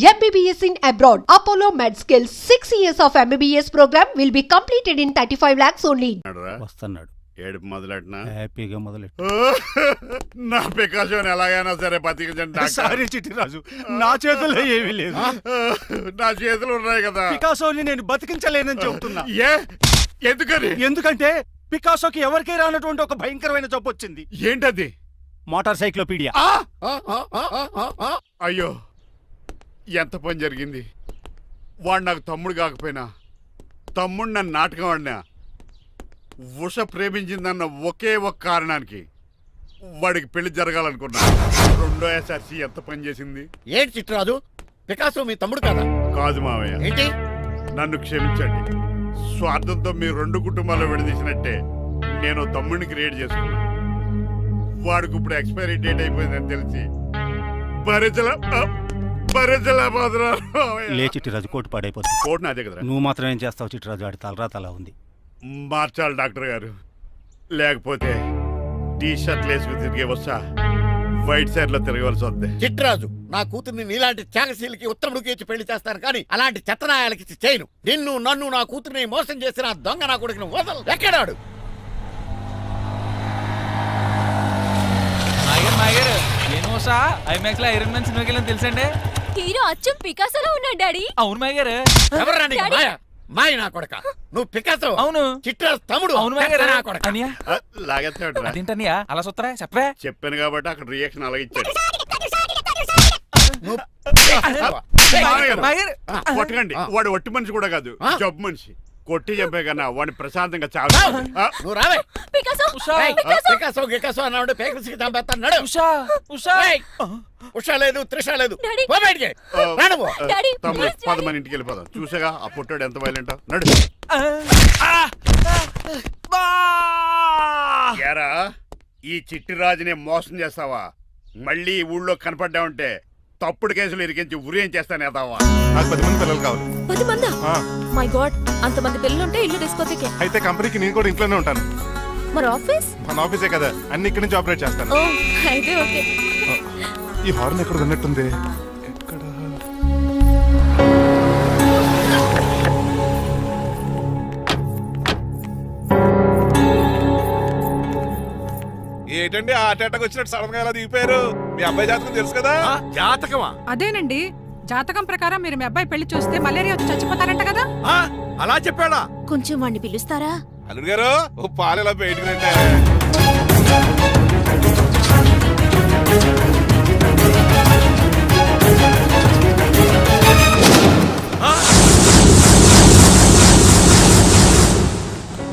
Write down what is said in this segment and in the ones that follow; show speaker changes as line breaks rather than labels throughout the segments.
MBBS in abroad. Apollo MedSkill 6 years of MBBS program will be completed in 35 lakhs only.
వస్తున్నాడు.
ఏడుపు మొదలెట్నా
హ్యాపీగా మొదలెట్టు.
నా పికాసోని ఎలాగైనా సరే బతికించండి డాక్టర్.
సారీ చిట్టిరాజు నా చేతుల్లో ఏమీ లేదు.
నా చేతులు ఉన్నాయి కదా.
పికాసోని నేను బతికించలేనని చెబుతున్నా
ఏ? ఎందుకని?
ఎందుకంటే పికాసోకి ఎవరికీ రానటువంటి ఒక భయంకరమైన జబ్బు వచ్చింది.
ఏంటది?
Motor cyclopedia.
ఆ! అయ్యో. ఎంత పని జరిగింది? వాడు నాకు తమ్ముడు కాకపోయినా తమ్ముడు నన్ను నాటకం ఆడినా ఉష ప్రేమించిందన్న ఒకే ఒక కారణానికి వాడికి పెళ్ళి జరగాలనుకున్నా. రెండో ఎస్ఆర్సి ఎంత పని చేసింది?
ఏంటి చిట్రాజు పికాసో మీ తమ్ముడు కదా?
కాదు మావయ్య.
ఏంటి?
నన్ను క్షమించండి. స్వార్థంతో మీ రెండు కుటుంబాలు విడదీసినట్టే నేను తమ్ముడిని క్రియేట్ చేసుకున్నా. వాడికి ఇప్పుడు ఎక్స్పైరీ డేట్ అయిపోయిందని తెలిసి భరించల.
లే చిట్టిరాజు కోటు పాడైపోతుంది.
కోట్ నాదే కదరా.
నువ్వు మాత్రం ఏం చేస్తావు చిట్టిరాజు? ఆడి తలరా తల ఉంది.
మార్చాలి డాక్టర్ గారు. లేకపోతే టీ షర్ట్లు వేసుకుని తిరిగే వస్తా. వైట్ సైడ్లో తిరగవలసి వద్దే.
చిట్రాజు నా కూతుర్ని నీలాంటి త్యాగశీలకి ఉత్తముడికి ఇచ్చి పెళ్ళి చేస్తాను కానీ అలాంటి చెత్తనాయాలకి ఇచ్చి చేయను. నిన్ను నన్ను నా కూతుర్ని మోసం చేసిన ఆ దొంగ నా కొడుకుని వదలు. ఎక్కడాడు
ఐరన్ మ్యాన్ సినిమాకి వెళ్ళని తెలుసండి
హీరో అచ్చం పికాసోలో ఉన్నాడు డాడీ.
అవును మాయర్
ఎవరా నీకు
డాడీ.
మాయ? మాయ నా కొడక. నువ్వు పికాసో.
అవును.
చిట్రాజు తమ్ముడు.
అవును మాయర్
చెత్త నా కొడక.
అనియా?
లాగేస్తాడు
అదేంటనియా అలా సుత్తరా? చెప్పే
చెప్పాను కాబట్టి అక్కడ రియాక్షన్ అలాగే ఇచ్చాడు
నువ్వు
గారు,
ఆ,
కొట్టకండి. వాడు ఒట్టి మనిషి కూడా కాదు.
ఆ?
జబ్బు మనిషి. కొట్టి చంపే కన్నా వాడిని ప్రశాంతంగా చావు
నువ్వు రావే.
పికాసో
ఏయ్, పికాసో. గికాసో
ఉషా ఉషా.
ఉషా లేదు త్రిష లేదు.
డాడీ.
పో బయటికి.
ఆ,
రా నువ్వు.
ఆ,
డాడీ,
తమ్ముడు
ప్లీజ్
పద
డాడీ.
మన ఇంటికి వెళ్ళిపోదాం. చూసాగా ఆ పుట్టాడు ఎంత వైలెంట్ నడు. ఈ చిట్టి రాజుని మోసం చేస్తావా? మళ్ళీ ఈ ఊళ్ళో కనపడ్డావంటే తప్పుడు కేసులు ఇరికించి ఉరేం చేస్తాను ఎదావా
నాకు పది మంది పిల్లలు కావాలి.
పది మందా?
ఆ,
మై గాడ్ అంతమంది పిల్లలుంటే ఇల్లు డిస్కోతికే
అయితే కంపెనీకి నేను కూడా ఇంట్లోనే ఉంటాను.
మరి ఆఫీస్?
మన ఆఫీసే కదా అన్ని ఇక్కడి నుంచి ఆపరేట్ చేస్తాను.
ఓ అయితే ఓకే.
ఈ హార్న్ ఎక్కడ ఉన్నట్టుంది?
ఏంటండి ఆ అటాక్ వచ్చినట్టు సడన్గా ఎలా దిగిపోయారు? మీ అబ్బాయి జాతకం తెలుసు కదా?
జాతకమా?
అదేనండి. జాతకం ప్రకారం మీరు మీ అబ్బాయి పెళ్ళి చూస్తే మలేరియా వచ్చి చచ్చిపోతారంట కదా?
ఆ, అలా చెప్పాడా?
కొంచెం వాడిని పిలుస్తారా?
అల్లుడు గారు ఓ పాలు ఇలా బయటకు రండి.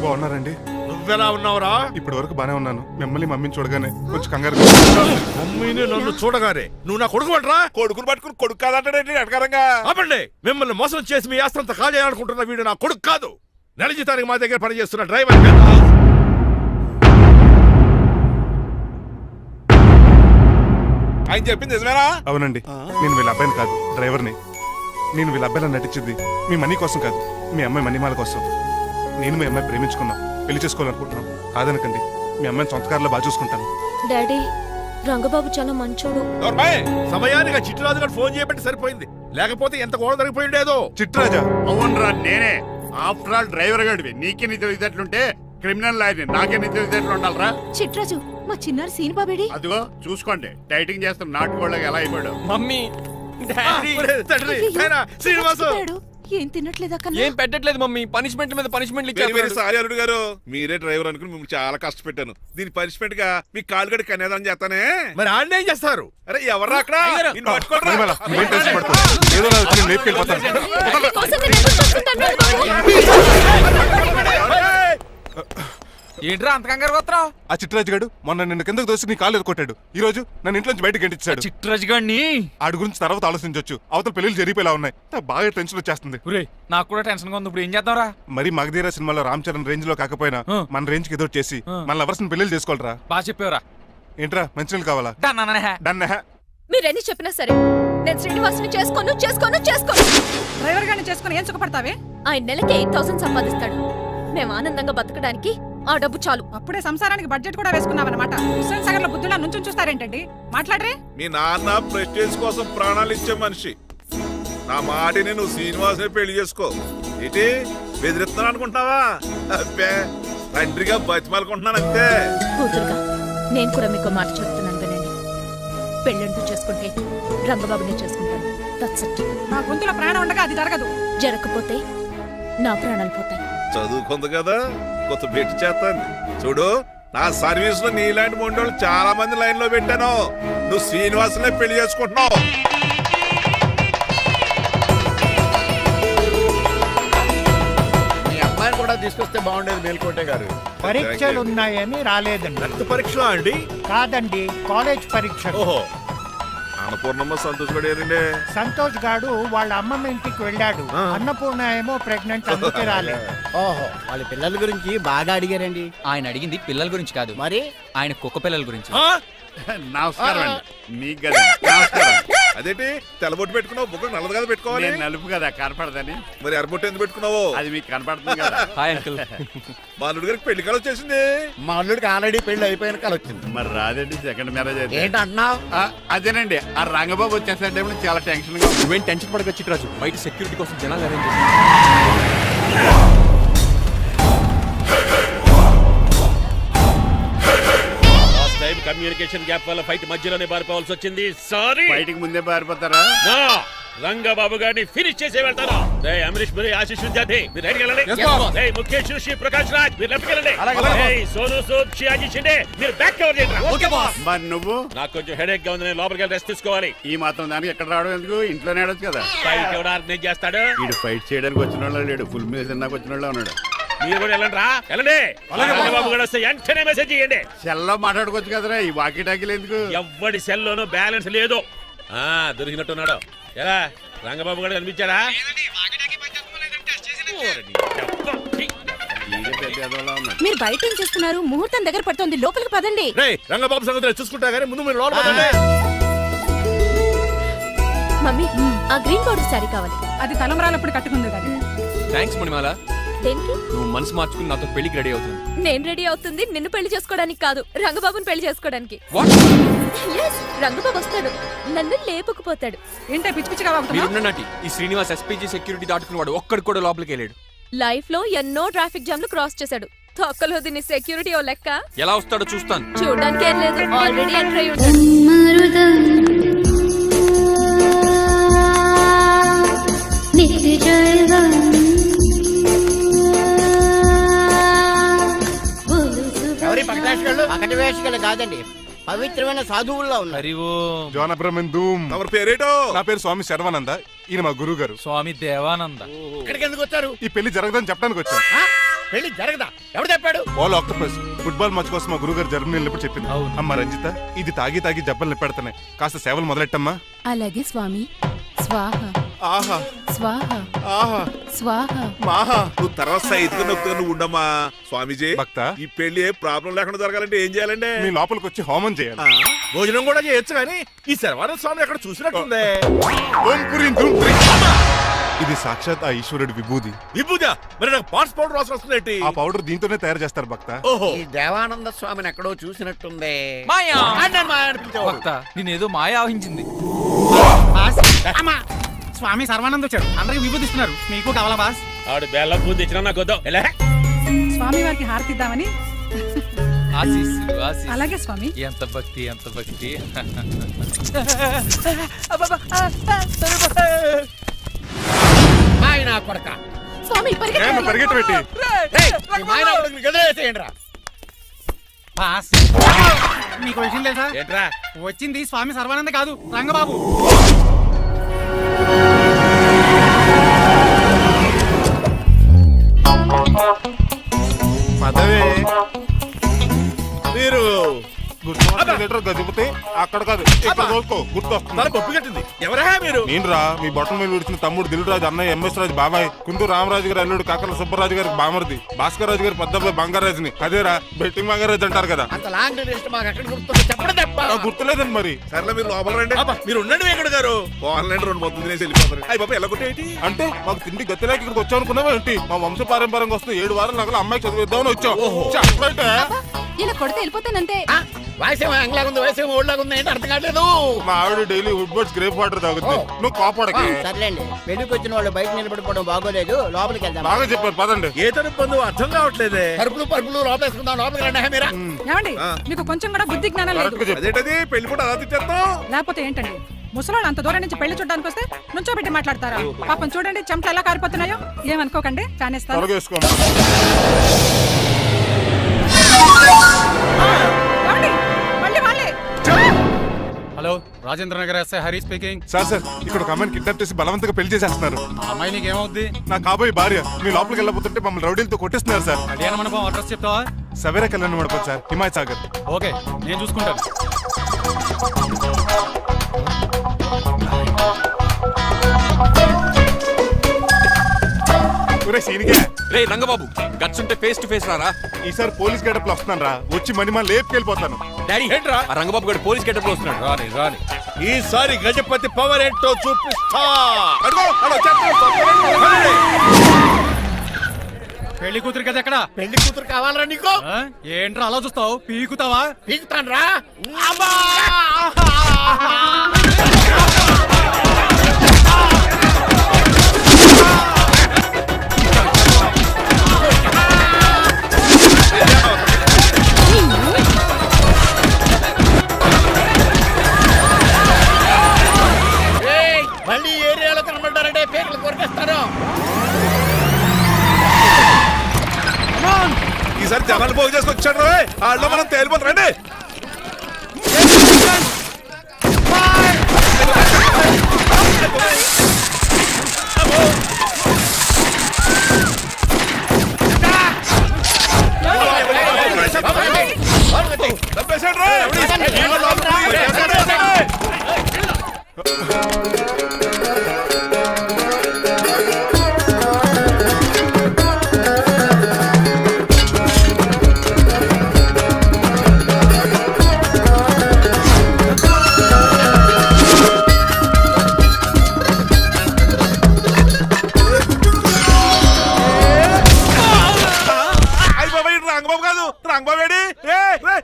బాగున్నారండి.
నువ్వెలా ఉన్నావురా?
ఇప్పటి వరకు బానే ఉన్నాను. మిమ్మల్ని మమ్మీని చూడగానే కొంచెం కంగారు
మమ్మీని నన్ను చూడగానే నువ్వు నా కొడుకు పడరా
కొడుకుని పట్టుకుని కొడుకు కాదంటాడేంటి అటకారంగా
ఆపండి. మిమ్మల్ని మోసం చేసి మీ ఆస్తంతా కాజేయాలనుకుంటున్న వీడు నా కొడుకు కాదు. నెల జీతానికి మా దగ్గర పనిచేస్తున్న డ్రైవర్
ఆయన చెప్పింది నిజమేనా?
అవునండి. నేను వీళ్ళ అబ్బాయిని కాదు డ్రైవర్ని. నేను వీళ్ళ అబ్బాయిలా నటించింది మీ మనీ కోసం కాదు మీ అమ్మాయి మణిమాల కోసం. నేను మీ అమ్మాయి ప్రేమించుకున్నాం పెళ్ళి చేసుకోవాలనుకుంటున్నాం. కాదనకండి. మీ అమ్మాయిని సొంత కారులో బాగా చూసుకుంటాను.
డాడీ రంగబాబు చాలా మంచోడు.
నోర్మాయ్
సమయానికి చిట్టురాజు గారు ఫోన్ చేయబట్టి సరిపోయింది. లేకపోతే ఎంత గోడ జరిగిపోయి ఉండేదో
చిట్రాజా
అవునరా నేనే. ఆఫ్టర్ ఆల్ డ్రైవర్ గడివి. నీకే నీ తెలివితేటలుంటే క్రిమినల్ లాయర్ని నాకే నీ తెలివితేటలు ఉండాలరా?
చిట్రాజు మా చిన్నారి సీన్ బాబేడి
అదిగో చూసుకోండి. డైటింగ్ చేస్తున్న నాటుకోళ్ళకి ఎలా అయిపోయాడు?
మమ్మీ
శ్రీనివాసు.
ఏం తినట్లేదా
ఏం పెట్టట్లేదు మమ్మీ. పనిష్మెంట్ మీద పనిష్మెంట్
వెరీ వెరీ సారీ అల్లుడు గారు. మీరే డ్రైవర్ అనుకుని మిమ్మల్ని చాలా కష్టపెట్టాను. దీని పనిష్మెంట్గా మీ కాలు గడి కన్యాదానం చేస్తానే?
మరి ఆడిని ఏం చేస్తారు?
అరే ఎవర్రా అక్కడ?
అయ్యగారు.
నిన్ను పట్టుకోరా.
మణిమాల నువ్వేం టెన్షన్ పడుతుంది ఏదో నా వచ్చి నేను లేపుకెళ్ళిపోతాను
ఏంట్రా అంత కంగారు పోతున్నావు
ఆ చిట్రాజు గాడు మొన్న నిన్ను కిందకు దోసి నీ కాలు ఎదుకొట్టాడు ఈ రోజు నన్ను ఇంట్లోంచి బయటకు గంటించాడు.
చిట్రాజు గాడిని?
ఆడి గురించి తర్వాత ఆలోచించవచ్చు అవతల పెళ్ళిళ్ళు జరిగిపోయేలా ఉన్నాయి. నాకు బాగా టెన్షన్ వచ్చేస్తుంది.
ఒరే నాకు కూడా టెన్షన్గా ఉంది. ఇప్పుడు ఏం చేద్దాంరా?
మరి మగధీర సినిమాలో రామ్ చరణ్ రేంజ్లో కాకపోయినా. మన రేంజ్కి ఎదురు చేసి. మన లవర్స్ పెళ్ళి చేసుకోవాలరా.
బాగా చెప్పేవరా.
ఏంట్రా మంచినీళ్ళు కావాలా?
డన్
డన్
మీరెన్ని చెప్పినా సరే నేను శ్రీనివాసుని చేసుకోను చేసుకోను చేసుకోను.
డ్రైవర్ గారిని చేసుకుని ఏం సుఖపడతావే?
ఆయన నెలకి ఎయిట్ థౌసండ్ సంపాదిస్తాడు. మేము ఆనందంగా బతకడానికి ఆ డబ్బు చాలు.
అప్పుడే సంసారానికి బడ్జెట్ కూడా వేసుకున్నావన్నమాట. హుస్సేన్ సాగర్లో బుద్ధులా నుంచి చూస్తారేంటండి? మాట్లాడరే.
మీ నాన్న ప్రెస్టేజ్ కోసం ప్రాణాలు ఇచ్చే మనిషి. నా మాటిని నువ్వు శ్రీనివాసే పెళ్ళి చేసుకో. ఏంటి? బెదిరిస్తున్నాను అనుకుంటున్నావా అబ్బే తండ్రిగా బతిమాలకుంటున్నాను అంతే.
కూతురుగా నేను కూడా మీకు మాట చెప్తున్నాను వినండి. పెళ్ళంటూ చేసుకుంటే రంగబాబునే చేసుకుంటాను. దట్స్ ఇట్
నా గొంతులో ప్రాణం ఉండగా అది జరగదు.
జరగకపోతే నా ప్రాణాలు పోతాయి.
చదువుకుంది కదా? కొత్త పెట్టి చేస్తాను చూడు నా సర్వీస్లో నీలాంటి మొండోళ్ళు చాలా మంది లైన్లో పెట్టాను. నువ్వు శ్రీనివాసనే పెళ్ళి చేసుకుంటున్నావు.
అమ్మాయిని కూడా తీసుకొస్తే బాగుండేది మేల్కోటే గారు.
పరీక్షలు ఉన్నాయని రాలేదండి.
రక్త పరీక్ష అండి?
కాదండి కాలేజ్ పరీక్షలు.
ఓహో. అన్నపూర్ణమ్మ సంతోష్ పడేరండి
సంతోష్ గాడు వాళ్ళ అమ్మమ్మ ఇంటికి వెళ్ళాడు. అన్నపూర్ణ ఏమో ప్రెగ్నెంట్ అందుకే రాలేదు
ఓహో వాళ్ళ పిల్లల గురించి బాగా అడిగారండి.
ఆయన అడిగింది పిల్లల గురించి కాదు.
మరి?
ఆయన కుక్క పిల్లల గురించి.
నమస్కారం అండి. మీకు నమస్కారం.
అదేంటి? తెల్లబొట్టు పెట్టుకున్నావు బుక్క నల్లది కదా పెట్టుకోవాలి?
నేను నలుపు కదా కనపడదని.
మరి ఎర్రబొట్టు ఎందుకు పెట్టుకున్నావు?
అది మీకు కనపడుతుంది కదా.
Hi uncle.
మా అల్లుడి గారికి పెళ్ళి కాలం వచ్చేసింది.
మా అల్లుడికి ఆల్రెడీ పెళ్ళి అయిపోయిన కాల వచ్చింది.
మరి రాదండి సెకండ్ మ్యారేజ్ అయితే.
ఏంటి అంటున్నావు
అదేనండి ఆ రంగబాబు వచ్చేసరికి చాలా టెన్షన్గా.
నువ్వేం టెన్షన్ పడక చిట్రాజు. బయట సెక్యూరిటీ కోసం జనాలు అరేంజ్
లాస్ట్ కమ్యూనికేషన్ గ్యాప్ వల్ల ఫైట్ మధ్యలోనే పారిపోవాల్సి వచ్చింది. సారీ
బయటికి ముందే పారిపోతారా?
నా రంగబాబు గారిని ఫినిష్ చేసి వెళ్తాను. రే అమరీష్ మరి ఆశీష్ విద్యార్థి మీరు రైట్కి వెళ్ళండి. రే ముఖేష్ శ్రీ ప్రకాష్ రాజ్ మీరు లెఫ్ట్కి వెళ్ళండి. రేయ్, సోను సూద్ షియాజీ షిండే మీరు బ్యాక్ కవర్ చేయండి
మరి నువ్వు?
నాకు కొంచెం హెడేక్గా ఉంది నేను లోపలికి వెళ్ళి రెస్ట్ తీసుకోవాలి.
ఈ మాత్రం దానికి ఎక్కడ రావడం ఎందుకు? ఇంట్లోనే ఆడొచ్చు కదా.
ఫైట్ ఎవడు ఆర్గనైజ్ చేస్తాడు?
వీడు ఫైట్ చేయడానికి వచ్చిన వాళ్ళు లేడు. ఫుల్ మీద తిన్నాక వచ్చిన వాళ్ళు ఉన్నాడు.
మీరు కూడా వెళ్ళండి రా. వెళ్ళండి. రంగబాబు గారు వస్తే వెంటనే మెసేజ్ చేయండి.
సెల్లో మాట్లాడుకోవచ్చు కదరా ఈ వాకీ టాకీలు ఎందుకు?
ఎవ్వడి సెల్లోనూ బ్యాలెన్స్ లేదు. ఆ దొరికినట్టున్నాడు. ఎలా? రంగబాబు గారు కనిపించాడా?
మీరు బయట ఏం చేస్తున్నారు? ముహూర్తం దగ్గర పడుతోంది. లోపలికి పదండి.
రంగబాబు సంగతి చూసుకుంటా కానీ ముందు మీరు లోపల పదండి.
మమ్మీ ఆ గ్రీన్ బోర్డర్ శారీ కావాలి.
అది తలంబరాలప్పుడు కట్టుకుంది కానీ
థ్యాంక్స్ మణిమాల.
దేనికి
నువ్వు మనసు మార్చుకుని నాతో పెళ్ళికి రెడీ అవుతుంది
నేను రెడీ అవుతుంది నిన్ను పెళ్ళి చేసుకోవడానికి కాదు రంగబాబుని పెళ్ళి చేసుకోవడానికి.
వాట్
Yes, రంగబాబు వస్తాడు. నన్ను లేపుకుపోతాడు.
ఏంటే పిచ్చి పిచ్చిగా
మీరున్న నటి ఈ శ్రీనివాస్ ఎస్పీజీ సెక్యూరిటీ దాటుకుని వాడు ఒక్కడు కూడా లోపలికి వెళ్ళాడు.
లైఫ్లో ఎన్నో ట్రాఫిక్ జామ్లు క్రాస్ చేశాడు. తొక్కలో దీన్ని సెక్యూరిటీ ఓ లెక్క.
ఎలా వస్తాడో చూస్తాను.
చూడడానికి ఏం లేదు ఆల్రెడీ ఎంటర్ అయి ఉంటాడు
ఎవరి పక్కవేషగాళ్ళు పక్కటి వేషగాళ్ళు కాదండి. పవిత్రమైన సాధువుల్లో ఉన్నారు.
హరి
జోన్ అబ్రహ్మన్ ధూమ్
తమరి పేరేటో
నా పేరు స్వామి శర్వానంద. ఈయన మా గురువు గారు
స్వామి దేవానంద.
ఇక్కడికి ఎందుకు వచ్చారు?
ఈ పెళ్ళి జరగదని చెప్పడానికి వచ్చాం.
ఆ? పెళ్ళి జరగదా? ఎవడు చెప్పాడు?
వాళ్ళు ఆక్టోపస్ ఫుట్బాల్ మ్యాచ్ కోసం మా గురువు గారు జర్మనీ వెళ్ళినప్పుడు చెప్పింది.
అవును.
అమ్మ రంజిత ఇది తాగి తాగి జబ్బలు నిప్పెడుతున్నాయి కాస్త సేవలు మొదలెట్టమ్మా.
అలాగే స్వామి. స్వాహ.
ఆహా.
స్వాహ.
ఆహా.
స్వాహ.
మాహా. నువ్వు తర్వాత సైతుగా నొక్కుతా ఉండమ్మా స్వామీజీ.
భక్త.
ఈ పెళ్ళి ఏ ప్రాబ్లం లేకుండా జరగాలంటే ఏం చేయాలండి?
మీ లోపలికి వచ్చి హోమం చేయాలి.
భోజనం కూడా చేయొచ్చు కానీ ఈ శర్వానంద స్వామి ఎక్కడ చూసినట్టుంది.
ఓం పురీం. ఇది సాక్షాత్ ఆ ఈశ్వరుడి విభూది.
విభూజ మరి నాకు పాట్స్ పౌడర్ వాసన వస్తుంది
ఆ పౌడర్ దీంతోనే తయారు చేస్తారు భక్త.
ఓహో.
ఈ దేవానంద స్వామిని ఎక్కడో చూసినట్టుంది.
మాయా.
అన్నాను మా.
భక్త నేనేదో మాయ ఆవహించింది.
స్వామి సర్వానంద్ వచ్చాడు అందరికి విభూతిస్తున్నారు. మీకు కావాలా బాస్?
ఆడు బెల్లం పూజ తెచ్చినా నాకు వద్దాం. ఎలా?
స్వామి వారికి హారతిద్దామని.
ఆశీస్సులు ఆశీస్సులు
అలాగే స్వామి.
ఎంత భక్తి ఎంత భక్తి.
మాయనా కొడక.
స్వామి
రా
బాస్. మీకు విషయం తెలుసా?
ఏంట్రా?
వచ్చింది స్వామి సర్వానంద కాదు రంగబాబు.
పదవే
మీరు
లీటర్ గదిపితే అక్కడ కాదు ఇక్కడ చూసుకో గుర్తు
తన పప్పు కట్టింది. ఎవరా మీరు?
నేను రా మీ బొట్టల మీద విడిచిన తమ్ముడు దిల్ రాజు అన్నయ్య ఎంఎస్ రాజు బాబాయ్ కుందు రామరాజు గారి అల్లుడు కాకల సుబ్బరాజు గారికి బామర్ది భాస్కర్ రాజు గారి పెద్దబ్బాయి బంగారాజుని. అదేరా బెట్టింగ్ బంగారాజు అంటారు కదా.
అంత లాంగ్ లిస్ట్ మాకు ఎక్కడ గుర్తుంది చెప్పడం తప్ప.
నాకు గుర్తులేదండి మరి.
సర్లే మీరు లోపల రండి. మీరు ఉండండి వెంకట గారు. ఆన్లైన్ రెండు మొత్తం తినేసి వెళ్ళిపోతారు. అయ్యి బాబా ఎలా కొట్టేటి
అంటే మాకు తిండి గతిలేక ఇక్కడికి వచ్చాం అనుకున్నావా ఏంటి? మా వంశ పారంపర్యంగా వస్తుంది ఏడు వారాలు నగలు అమ్మాయికి చదివిద్దామని వచ్చాం.
ఇలా కొడితే వెళ్ళిపోతానంతే?
వయసేమో ఎంగలాగా ఉంది వయసేమో ఉంది ఏంటి అర్థం కావట్లేదు?
మా ఆవిడ daily Woodward's gripe water తాగుతుంది నువ్వు కోపడకి.
సర్లేండి. పెళ్ళికి వచ్చిన వాళ్ళు బయట నిలబడిపోవడం బాగోలేదు. లోపలికి వెళ్దాం.
బాగా చెప్పారు పదండి.
ఏ తరపు బంధువు అర్థం కావట్లేదే?
పరుపులు పరుపులు లోపలేసుకుందాం లోపలికి రండి హే మీరా
ఏమండి? మీకు కొంచెం కూడా బుద్ధి జ్ఞానం లేదు.
కరెక్ట్గా చెప్పు.
అదేంటది? పెళ్ళి కూడా అలా తిట్టేస్తాం
లేకపోతే ఏంటండి? ముసలాళ్ళు అంత దూరం నుంచి పెళ్ళి చూడడానికి వస్తే నుంచోబెట్టి మాట్లాడతారా? పాపం చూడండి చెమటలు ఎలా కారిపోతున్నాయో? ఏమనుకోకండి fan
hello Rajendra Nagar SI Hari speaking.
Sir sir ఇక్కడ ఒక అమ్మాయిని కిడ్నాప్ చేసి బలవంతంగా పెళ్ళి చేసేస్తున్నారు.
అమ్మాయి నీకు ఏమవుద్ది
నా కాబోయే భార్య మీ లోపలికి వెళ్ళబోతుంటే మమ్మల్ని రౌడీలతో కొట్టిస్తున్నారు సార్.
కళ్యాణ మండపం అడ్రస్ చెప్తావా?
సవేరా కళ్యాణ్ మండపం సార్. హిమాయత్ సాగర్.
ఓకే నేను చూసుకుంటాను.
ఒరే
రే రంగబాబు గట్స్ ఉంటే ఫేస్ టు ఫేస్ రారా?
ఈసారి పోలీస్ గడపలు వస్తున్నాను రా వచ్చి మణిమా లేపుకెళ్ళిపోతాను.
డాడీ.
ఏంట్రా?
ఆ రంగబాబు గారు పోలీస్ గెటప్ వస్తున్నాడు.
రాని రాని. ఈసారి గజపతి పవర్ ఏంటో చూపిస్తా.
పెళ్ళి కూతురు కదా ఎక్కడ?
పెళ్ళి కూతురు కావాలరా నీకు?
ఏంట్రా అలా చూస్తావు? పీకుతావా?
పీకుతాను రా
కాదు. రంగబాబు ఏడి ఏ, రే.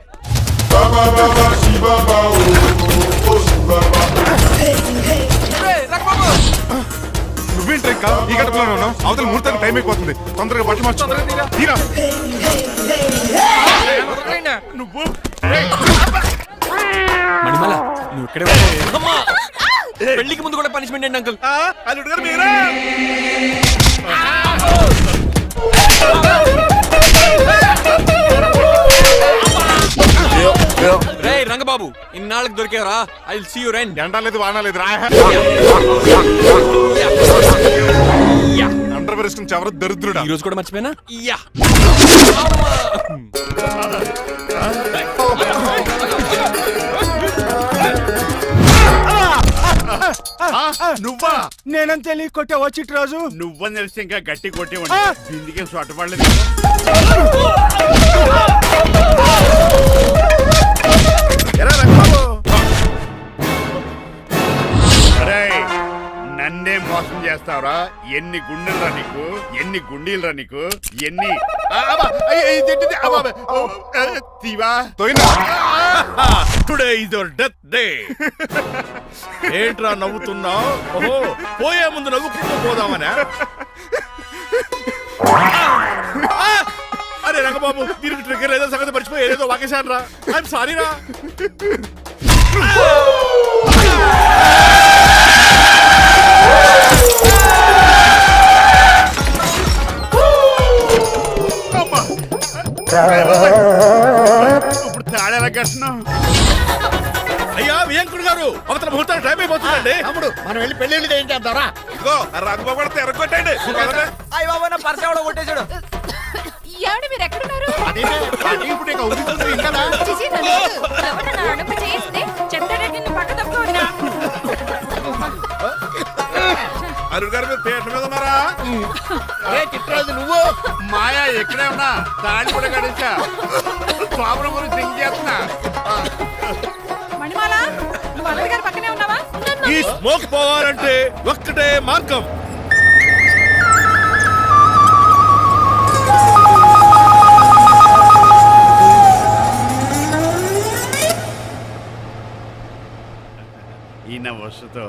నువ్వేంటి ఇంకా ఈ గడపలోనే ఉన్నావు. అవతల ముహూర్తానికి టైం అయిపోతుంది. తొందరగా బట్టలు మార్చు తీరా.
నువ్వు.
మణిమల నువ్వు ఇక్కడే! పెళ్ళికి ముందు కూడా పనిష్మెంట్ ఏంటి అంకుల్
ఆ, అల్లుడు గారు మీరా.
రే రంగబాబు ఇన్నాళ్ళకి దొరికేవరా? ఐ విల్ సీ యు రెండ్
ఎండా లేదు వాన లేదు రా. అండర్ వేసుకుని చెవర దరిద్రుడా?
ఈ రోజు కూడా మర్చిపోయినా? యా.
నువ్వా?
నేనంతే తెలియ కొట్టే వచ్చి రోజు.
నువ్వని తెలిసి ఇంకా గట్టి కొట్టేవాడి బిందికే సొట్టపడలేదు
ఎరా రంగబాబు
అరేయ్, నన్నే మోసం చేస్తావురా. ఎన్ని గుండెలరా నీకు? ఎన్ని గుండీలరా నీకు? ఎన్ని?
Today is your death day ఏంట్రా నవ్వుతున్నావు? ఓహో పోయే ముందు నవ్వుకుంటూ పోదామనా! అరే రంగబాబు దీనికి ట్రిగ్గర్ ఏదో సంగతి మర్చిపోయి ఏదో వాకేశాను రా. ఐఎమ్ సారీ రా.
ఇప్పుడు తాడేలా కట్టినావు
అయ్యా వియంకుడు గారు అవతల ముహూర్తానికి టైం అయిపోతుందండి.
తమ్ముడు మనం వెళ్ళి పెళ్ళి ఏం చేద్దాంరా
ఇదిగో రంగబాబు కూడా తెరగొట్టండి.
ఏమండి మీరు ఎక్కడున్నారు
అదేంటి? అది ఇప్పుడు ఇక ఉరుకుతుంది ఇంకనా?
చిచి, నన్ను వద్దు. ఎవరు నా నడుము చేయిస్తే చెప్తాడంటే నిన్ను పక్క తప్పుకోవద్దా
అరుణ్ గారు మీరు పీట మీద ఉన్నారా?
ఏ చిట్రాజు నువ్వు?
మాయా ఎక్కడే ఉన్నా తాడి కూడా గడించా స్వామి గురించి థింక్ చేస్తున్నా.
మణిమాల నువ్వు అల్లుడి గారి పక్కనే ఉన్నావా?
ఈ స్మోక్ పోవాలంటే ఒక్కటే మార్గం.
వస్తుతో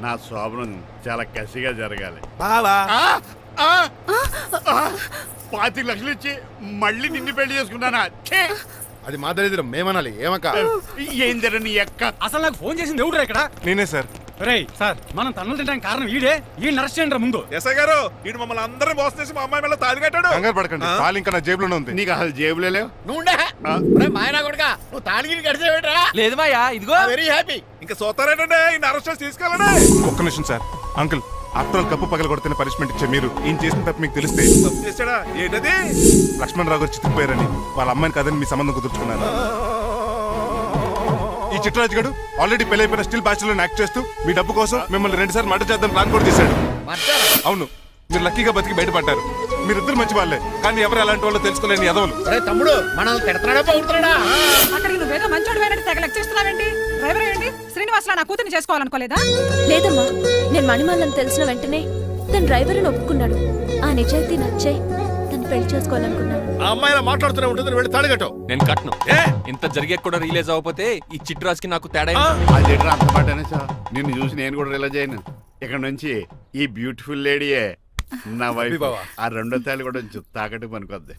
నా శోభనం చాలా కసిగా జరగాలి
బావా
ఆ! ఆ! ఆ! పాతిక లక్షలు ఇచ్చి మళ్ళీ నిన్ను పెళ్ళి చేసుకున్నానా ఛే!
అది మా దరిద్రం మేమనాలి ఏమక్క
ఏం జరని ఎక్క
అసలు నాకు ఫోన్ చేసింది ఎవడురా ఇక్కడ
నేనే సార్
రేయ్ సార్ మనం తన్నులు తినడానికి కారణం ఈడే. ఈ అరెస్ట్ చేయండి ముందు.
ఎస్ఐ గారు వీడు మమ్మల్ని అందరినీ మోసం చేసి మా అమ్మాయి మీద తాళి కట్టాడు.
కంగారు పడకండి
ఆ?
తాళి ఇంకా నా జేబులోనే ఉంది.
నీకు అసలు జేబులే లేవు?
నువ్వు మాయనా కొడుక నువ్వు తాళగిరి కడిచేవేట్రా?
లేదు మాయా ఇదిగో.
వెరీ హ్యాపీ
ఇంకా సోతారేటండి ఈ అరెస్ట్ చేసి తీసుకెళ్ళండి.
ఒక్క నిమిషం సార్. అంకుల్ ఆఫ్టర్ ఆల్ కప్పు పగల కొడితేనే పనిష్మెంట్ ఇచ్చే మీరు. ఈయన చేసిన తప్పు మీకు తెలిస్తే
తప్పు చేశాడా? ఏంటది?
లక్ష్మణ్ రావు గారు చితికిపోయారని వాళ్ళ అమ్మాయిని కాదని మీ సంబంధం కుదుర్చుకున్నారు చిట్టరాజు గడు ఆల్రెడీ పెళ్ళైపోయిన స్టిల్ బ్యాచులర్ యాక్ట్ చేస్తూ మీ డబ్బు కోసం మిమ్మల్ని రెండు సార్లు మర్డర్ చేద్దాం ప్లాన్ కూడా చేశాడు. అవును. మీరు లక్కీగా బతికి బయటపడ్డారు. మీరిద్దరు మంచి వాళ్ళే. కానీ ఎవరు ఎలాంటి వాళ్ళు తెలుసుకోలేని ఎదవలు
అరే తమ్ముడు మనల్ని తిడతాడా బాగుతున్నాడా
అక్కడికి నువ్వేదో మంచోడు అయినట్టు తెగ లెక్కిస్తున్నావేంటి డ్రైవర్ ఏంటి? శ్రీనివాసరావు నా కూతుర్ని చేసుకోవాలనుకోలేదా?
లేదమ్మా నేను మణిమాలని తెలిసిన వెంటనే తన డ్రైవర్ ఒప్పుకున్నాడు. ఆ నిజాయితీ నచ్చాయి. పెళ్ళి చేసుకోవాలనుకున్నాను
ఆ అమ్మాయిలా మాట్లాడుతూనే ఉంటుంది వెళ్ళి తాళిగట్టు
నేను కట్ను. ఇంత జరిగే కూడా రిలీజ్ అవ్వకపోతే ఈ చిట్రాజ్కి నాకు తేడా ఏంటి?
అది అంత పాటనే సార్? నిన్ను చూసి నేను కూడా రిలైజ్ అయ్యాను. ఇక్కడ నుంచి ఈ బ్యూటిఫుల్ లేడీయే నా వైఫ్ ఆ రెండో తాళి కూడా కొంచెం తాకట్టు పనికొద్ది.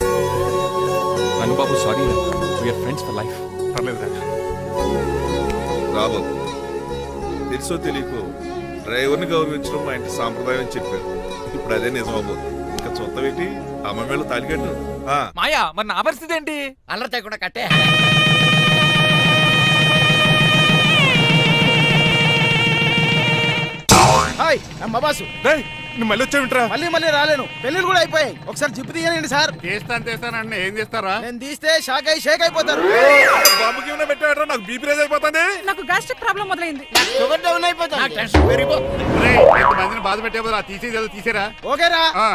Rangababu sorry we're friends for life
పర్లేదు సార్
రాబు తెలుసో తెలియకో డ్రైవర్ని గౌరవించడం మా ఇంటి సాంప్రదాయం అని చెప్పారు. ఇప్పుడు అదే నిజం అవ్వదు ఇంకా చూస్తాం ఏంటి అమ్మ మీద తాలికట్టు ఆ,
మాయా మరి నా పరిస్థితి ఏంటి?
అల్లరి కూడా కట్టే.
హాయ్ అమ్మ బాసు.
డేయ్, నువ్వు మళ్ళీ వచ్చావింట్రా?
మళ్ళీ మళ్ళీ రాలేను. పెళ్ళిళ్ళు కూడా అయిపోయాయి. ఒకసారి జిప్పు తీయనండి సార్.
తీస్తాను తీస్తాను అంటే ఏం చేస్తారా?
నేను తీస్తే షాక్ అయి షేక్ అయిపోతారు.
బాంబుకి ఏమైనా పెట్టాడరా నాకు బీపీ రేజ్ అయిపోతుంది.
నాకు గ్యాస్ట్రిక్ ప్రాబ్లం మొదలైంది.
షుగర్ డౌన్
రేయ్, ఇంతమందిని బాధ పెట్టే తీసేది తీసేరా?
ఓకేరా.
ఆ.